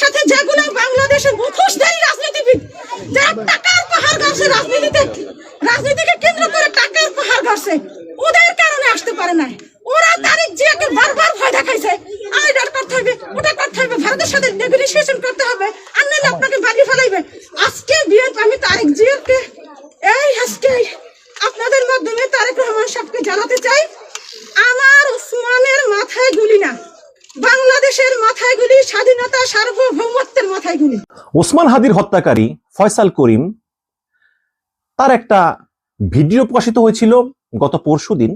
সাথে যেগুলো বাংলাদেশের মুখোশধারী রাজনীতিবিদ, যারা টাকার পাহাড় গাছে রাজনীতিতে, রাজনীতিকে কেন্দ্র করে টাকার পাহাড় গাছে ওদের কারণে আসতে পারে না ওরা তারিখ জিয়াকে বারবার ভয় দেখাইছে। আইডার করতে হবে ওটা করতে হবে, ভারতের সাথে নেগোসিয়েশন করতে হবে, আর নাহলে আপনাকে বাড়ি ফেলাইবে আজকে বিএনপি আমি তারিক জিয়াকে এই আজকে আপনাদের মাধ্যমে তারেক রহমান সাহেবকে জানাতে চাই আমার উসমানের মাথায় গুলি না বাংলাদেশের মাথায় গুলি স্বাধীনতা সার্বভৌমত্বের মাথায় গুলি ওসমান হাদির হত্যাকারী ফয়সাল করিম তার একটা ভিডিও প্রকাশিত হয়েছিল গত পরশুদিন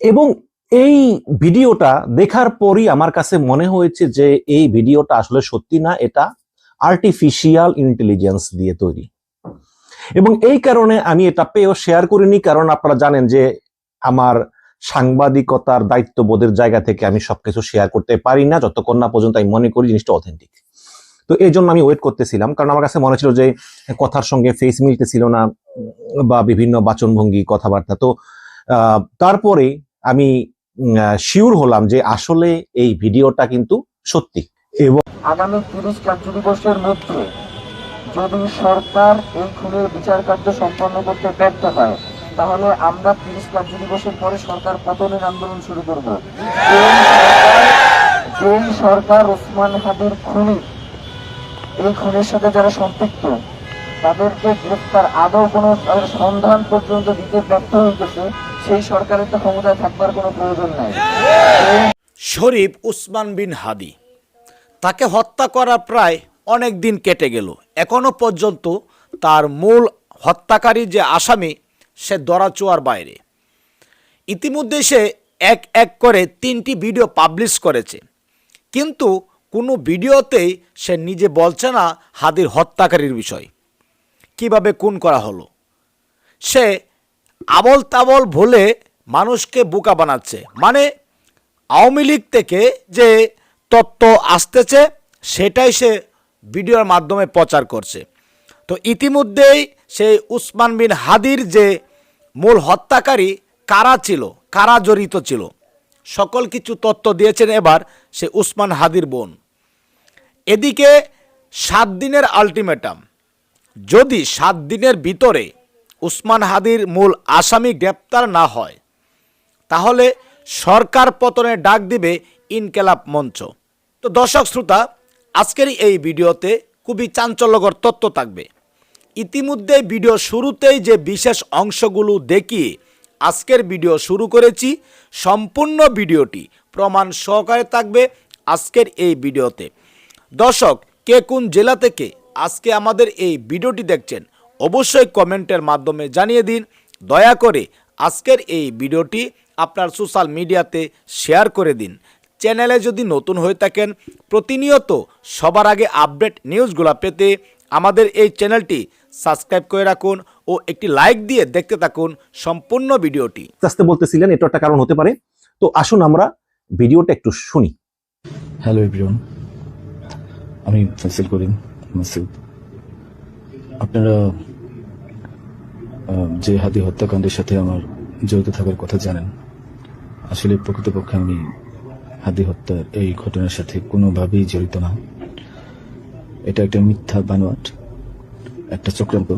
এবং এই ভিডিওটা দেখার পরই আমার কাছে মনে হয়েছে যে এই ভিডিওটা আসলে সত্যি না, এটা আর্টিফিশিয়াল ইন্টেলিজেন্স দিয়ে তৈরি। এবং এই কারণে আমি এটা পেয়েও শেয়ার করিনি, কারণ আপনারা জানেন যে আমার সাংবাদিকতার দায়িত্ববোধের জায়গা থেকে আমি সবকিছু শেয়ার করতে পারি না, যতক্ষণ না পর্যন্ত আমি মনে করি জিনিসটা অথেন্টিক তো এই জন্য আমি ওয়েট করতেছিলাম। কারণ আমার কাছে মনে ছিল যে কথার সঙ্গে ফেস মিলতেছিল না, বা বিভিন্ন বাচনভঙ্গি কথাবার্তা। তো তারপরে আমি শিওর হলাম যে আসলে এই ভিডিওটা কিন্তু সত্যি। এবং আগামী তিরিশ কার্য দিবসের মধ্যে যদি সরকার এই খুনের বিচার কার্য সম্পন্ন করতে ব্যর্থ হয়, তাহলে আমরা তিরিশ কার্য দিবসের পরে সরকার পতনের আন্দোলন শুরু করব। যেই সরকার ওসমান হাদির খুনি এই খুনের সাথে যারা সম্পৃক্ত, তাদেরকে গ্রেফতার আদৌ কোনো সন্ধান পর্যন্ত দিতে ব্যর্থ হইতেছে, সেই সরকারের তো ক্ষমতায় থাকবার কোনো প্রয়োজন নাই। শরীফ উসমান বিন হাদি, তাকে হত্যা করা প্রায় অনেক দিন কেটে গেল। এখনও পর্যন্ত তার মূল হত্যাকারী যে আসামি, সে দরাচুয়ার বাইরে। ইতিমধ্যে সে এক এক করে তিনটি ভিডিও পাবলিশ করেছে। কিন্তু কোনো ভিডিওতেই সে নিজে বলছে না হাদির হত্যাকারীর বিষয়। কীভাবে খুন করা হলো? সে আবল তাবল ভুলে মানুষকে বোকা বানাচ্ছে। মানে আওয়ামী লীগ থেকে যে তত্ত্ব আসতেছে, সেটাই সে ভিডিওর মাধ্যমে প্রচার করছে। তো ইতিমধ্যেই সেই উসমান বিন হাদির যে মূল হত্যাকারী কারা ছিল, কারা জড়িত ছিল, সকল কিছু তত্ত্ব দিয়েছেন এবার সে উসমান হাদির বোন। এদিকে সাত দিনের আলটিমেটাম। যদি সাত দিনের ভিতরে উসমান হাদির মূল আসামি গ্রেপ্তার না হয়, তাহলে সরকার পতনের ডাক দিবে ইনকেলাব মঞ্চ। তো দর্শক শ্রোতা, আজকের এই ভিডিওতে খুবই চাঞ্চল্যকর তথ্য থাকবে। ইতিমধ্যে ভিডিও শুরুতেই যে বিশেষ অংশগুলো দেখিয়ে আজকের ভিডিও শুরু করেছি, সম্পূর্ণ ভিডিওটি প্রমাণ সহকারে থাকবে আজকের এই ভিডিওতে। দর্শক কে কোন জেলা থেকে আজকে আমাদের এই ভিডিওটি দেখছেন অবশ্যই কমেন্টের মাধ্যমে জানিয়ে দিন। দয়া করে আজকের এই ভিডিওটি আপনার সোশ্যাল মিডিয়াতে শেয়ার করে দিন। চ্যানেলে যদি নতুন হয়ে থাকেন প্রতিনিয়ত সবার আগে আপডেট নিউজগুলো পেতে আমাদের এই চ্যানেলটি সাবস্ক্রাইব করে রাখুন ও একটি লাইক দিয়ে দেখতে থাকুন সম্পূর্ণ ভিডিওটি। আস্তে বলতেছিলেন এটা একটা কারণ হতে পারে। তো আসুন আমরা ভিডিওটা একটু শুনি। হ্যালো এভরিওয়ান আমি ফয়সাল করিম মাসুদ আপনারা যে হাতি হত্যাকাণ্ডের সাথে আমার জড়িত থাকার কথা জানেন, আসলে প্রকৃতপক্ষে আমি হাতি হত্যার এই ঘটনার সাথে কোনোভাবেই জড়িত না। এটা একটা মিথ্যা বানোয়াট, একটা চক্রান্ত,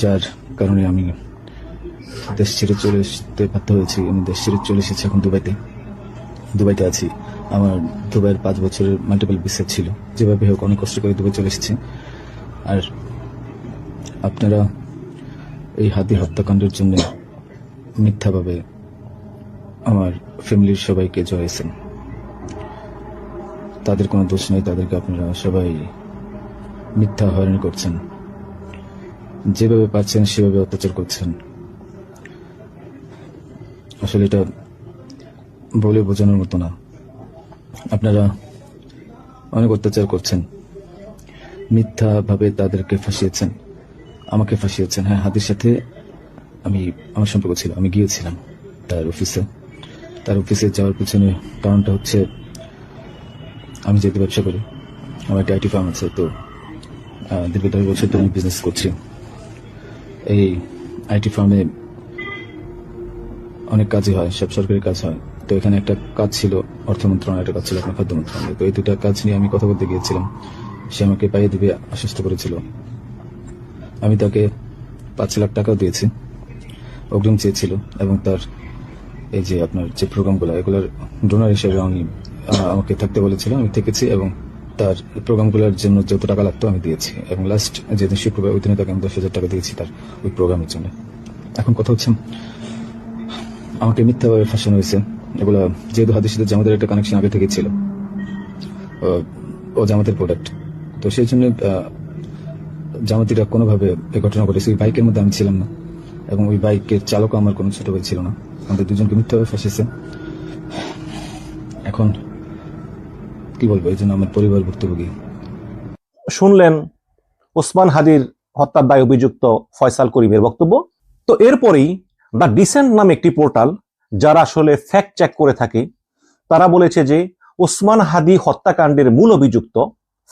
যার কারণে আমি দেশ ছেড়ে চলে আসতে বাধ্য হয়েছি। আমি দেশ ছেড়ে চলে এসেছি এখন দুবাইতে। দুবাইতে আছি। আমার দুবাইয়ের পাঁচ বছরের মাল্টিপল ভিসা ছিল। যেভাবে হোক অনেক কষ্ট করে দুবাই চলে এসেছি। আর আপনারা এই হাতি হত্যাকাণ্ডের জন্য মিথ্যাভাবে আমার ফ্যামিলির সবাইকে জড়াইছেন। তাদের কোনো দোষ নেই, তাদেরকে আপনারা সবাই মিথ্যা হয়রানি করছেন। যেভাবে পাচ্ছেন সেভাবে অত্যাচার করছেন। আসলে এটা বলে বোঝানোর মতো না। আপনারা অনেক অত্যাচার করছেন। মিথ্যাভাবে তাদেরকে ফাঁসিয়েছেন। আমাকে ফাঁসিয়েছেন। হ্যাঁ হাতির সাথে আমি, আমার সম্পর্ক ছিল। আমি গিয়েছিলাম তার অফিসে। তার অফিসে যাওয়ার পিছনে কারণটা হচ্ছে, আমি যেহেতু ব্যবসা করি, আমার একটা আইটি ফার্ম আছে, তো দীর্ঘ দশ বছর ধরে আমি বিজনেস করছি। এই আইটি ফার্মে অনেক কাজই হয়, সব সরকারি কাজ হয়। তো এখানে একটা কাজ ছিল, অর্থ মন্ত্রণালয় একটা কাজ ছিল আপনার খাদ্য মন্ত্রণালয়। তো এই দুটা কাজ নিয়ে আমি কথা বলতে গিয়েছিলাম। সে আমাকে পাইয়ে দিবে, আশ্বস্ত করেছিল। আমি তাকে পাঁচ লাখ টাকাও দিয়েছি। অগ্রিম চেয়েছিল এবং তার এই যে আপনার যে প্রোগ্রামগুলো, এগুলোর ডোনার হিসেবে আমি আমাকে থাকতে বলেছিল। আমি থেকেছি এবং তার প্রোগ্রামগুলোর জন্য যত টাকা লাগতো আমি দিয়েছি। এবং লাস্ট যেদিন শুক্রবার, ওই দিনে তাকে আমি দশ হাজার টাকা দিয়েছি তার ওই প্রোগ্রামের জন্য। এখন কথা হচ্ছে আমাকে মিথ্যাভাবে ফাঁসানো হয়েছে। এগুলো যেহেতু হাদির সাথে জামাতের একটা কানেকশন আগে থেকে ছিল। ও- জামাতের প্রোডাক্ট তো সেই জন্য জামাতিরা কোনোভাবে এই ঘটনা ঘটেছে। ওই বাইকের মধ্যে আমি ছিলাম না। এবং ওই বাইকের চালকও আমার কোনো ছোট ভাই ছিল না। আমাদের দুজনকে মিথ্যাভাবে ফাঁসিয়েছে। এখন কি বলব? এই জন্য আমার পরিবার ভুক্তভোগী। শুনলেন ওসমান হাদির হত্যার দায় অভিযুক্ত ফয়সাল করিমের বক্তব্য। তো এরপরেই দ্য ডিসেন্ট নামে একটি পোর্টাল যারা আসলে ফ্যাক্ট চেক করে থাকে, তারা বলেছে যে ওসমান হাদি হত্যাকাণ্ডের মূল অভিযুক্ত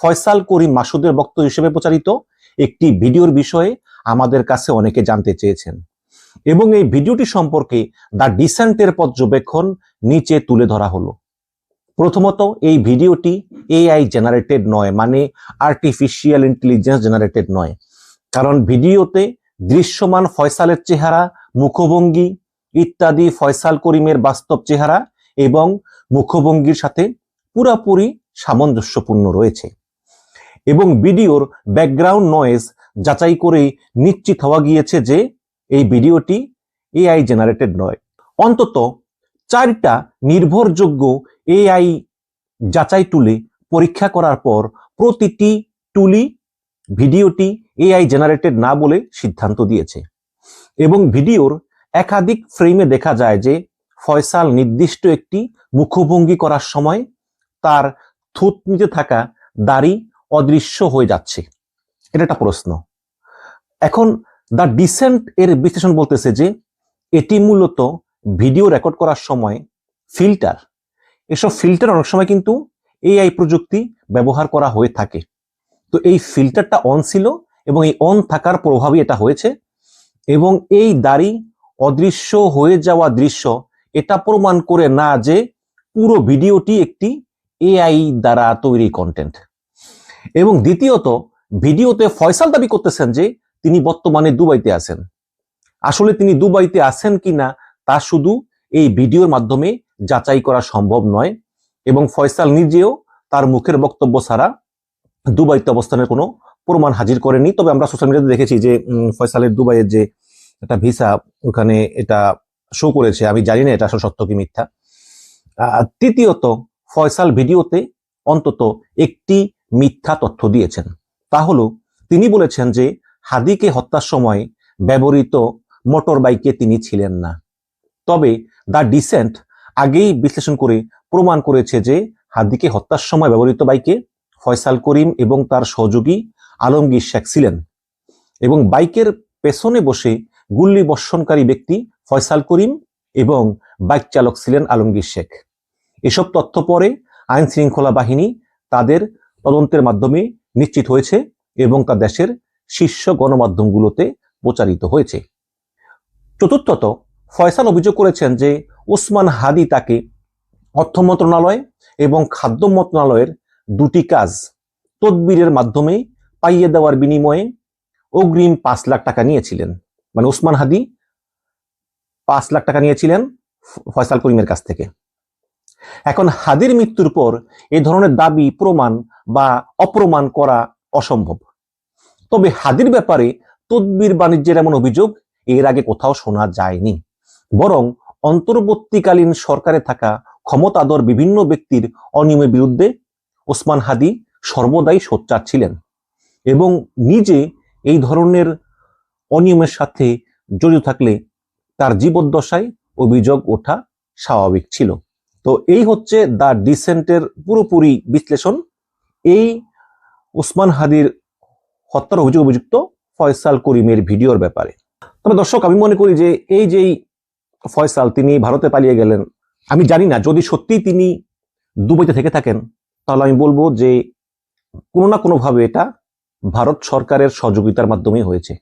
ফয়সাল করিম মাসুদের বক্তব্য হিসেবে প্রচারিত একটি ভিডিওর বিষয়ে আমাদের কাছে অনেকে জানতে চেয়েছেন। এবং এই ভিডিওটি সম্পর্কে দ্য ডিসেন্টের পর্যবেক্ষণ নিচে তুলে ধরা হলো। প্রথমত, এই ভিডিওটি এআই জেনারেটেড নয় মানে আর্টিফিশিয়াল ইন্টেলিজেন্স জেনারেটেড নয়। কারণ ভিডিওতে দৃশ্যমান ফয়সালের চেহারা মুখভঙ্গি ইত্যাদি ফয়সাল করিমের বাস্তব চেহারা এবং মুখভঙ্গির সাথে পুরাপুরি সামঞ্জস্যপূর্ণ রয়েছে। এবং ভিডিওর ব্যাকগ্রাউন্ড নয়েজ যাচাই করে নিশ্চিত হওয়া গিয়েছে যে এই ভিডিওটি এআই জেনারেটেড নয়। অন্তত চারটা নির্ভরযোগ্য এআই যাচাই টুলে পরীক্ষা করার পর প্রতিটি টুলি ভিডিওটি এআই জেনারেটেড না বলে সিদ্ধান্ত দিয়েছে। এবং ভিডিওর একাধিক ফ্রেমে দেখা যায় যে ফয়সাল নির্দিষ্ট একটি মুখভঙ্গি করার সময় তার থুতনিতে থাকা দাড়ি অদৃশ্য হয়ে যাচ্ছে। এটা একটা প্রশ্ন। এখন দ্য ডিসেন্ট এর বিশ্লেষণ বলতেছে যে এটি মূলত ভিডিও রেকর্ড করার সময় ফিল্টার। এসব ফিল্টার অনেক সময় কিন্তু এআই প্রযুক্তি ব্যবহার করা হয়ে থাকে। তো এই ফিল্টারটা অন ছিল এবং এই অন থাকার প্রভাবই এটা হয়েছে। এবং এই দাড়ি অদৃশ্য হয়ে যাওয়া দৃশ্য, এটা প্রমাণ করে না যে পুরো ভিডিওটি একটি এআই দ্বারা তৈরি কন্টেন্ট এবং দ্বিতীয়ত, ভিডিওতে ফয়সাল দাবি করতেছেন যে তিনি বর্তমানে দুবাইতে আছেন। আসলে তিনি দুবাইতে আছেন কিনা, তা শুধু এই ভিডিওর মাধ্যমে যাচাই করা সম্ভব নয় এবং ফয়সাল নিজেও তার মুখের বক্তব্য ছাড়া দুবাইতে অবস্থানের কোনো প্রমাণ হাজির করেনি তবে আমরা সোশ্যাল মিডিয়াতে দেখেছি যে ফয়সালের দুবাইয়ের যে একটা ভিসা ওখানে এটা শো করেছে, আমি জানি না এটা আসলে সত্য কি মিথ্যা। তৃতীয়ত, ফয়সাল ভিডিওতে অন্তত একটি মিথ্যা তথ্য দিয়েছেন। তা হলো, তিনি বলেছেন যে হাদিকে হত্যার সময় ব্যবহৃত মোটর বাইকে তিনি ছিলেন না। তবে দ্য ডিসেন্ট আগেই বিশ্লেষণ করে প্রমাণ করেছে যে হাদিকে হত্যার সময় ব্যবহৃত বাইকে ফয়সাল করিম এবং তার সহযোগী আলমগীর শেখ ছিলেন। এবং বাইকের পেছনে বসে গুল্লি বর্ষণকারী ব্যক্তি ফয়সাল করিম এবং বাইক চালক ছিলেন আলমগীর শেখ। এসব তথ্য পরে আইন শৃঙ্খলা বাহিনী তাদের তদন্তের মাধ্যমে নিশ্চিত হয়েছে এবং তা দেশের শীর্ষ গণমাধ্যমগুলোতে প্রচারিত হয়েছে। চতুর্থত, ফয়সাল অভিযোগ করেছেন যে ওসমান হাদি তাকে অর্থ মন্ত্রণালয় এবং খাদ্য মন্ত্রণালয়ের দুটি কাজ তদবিরের মাধ্যমে পাইয়ে দেওয়ার বিনিময়ে অগ্রিম পাঁচ লাখ টাকা নিয়েছিলেন। মানে ওসমান হাদি পাঁচ লাখ টাকা নিয়েছিলেন ফয়সাল করিমের কাছ থেকে। এখন হাদির মৃত্যুর পর এই ধরনের দাবি, প্রমাণ বা অপ্রমাণ করা অসম্ভব। তবে হাদির ব্যাপারে তদবির বাণিজ্যের এমন অভিযোগ এর আগে কোথাও শোনা যায়নি। বরং অন্তর্বর্তীকালীন সরকারে থাকা ক্ষমতাধর বিভিন্ন ব্যক্তির অনিয়মের বিরুদ্ধে ওসমান হাদি সর্বদাই সোচ্চার ছিলেন এবং নিজে এই ধরনের অনিয়মের সাথে জড়িত থাকলে তার জীবদ্দশায় অভিযোগ ওঠা স্বাভাবিক ছিল। তো এই হচ্ছে দ্য ডিসেন্টের পুরোপুরি বিশ্লেষণ। এই ওসমান হাদির হত্যার অভিযোগ অভিযুক্ত ফয়সাল করিমের ভিডিওর ব্যাপারে। তবে দর্শক, আমি মনে করি যে এই যেই ফয়সাল, তিনি ভারতে পালিয়ে গেলেন, আমি জানি না, যদি সত্যিই তিনি দুবাইতে থেকে থাকেন, তাহলে আমি বলব যে কোনো না কোনোভাবে এটা ভারত সরকারের সহযোগিতার মাধ্যমেই হয়েছে।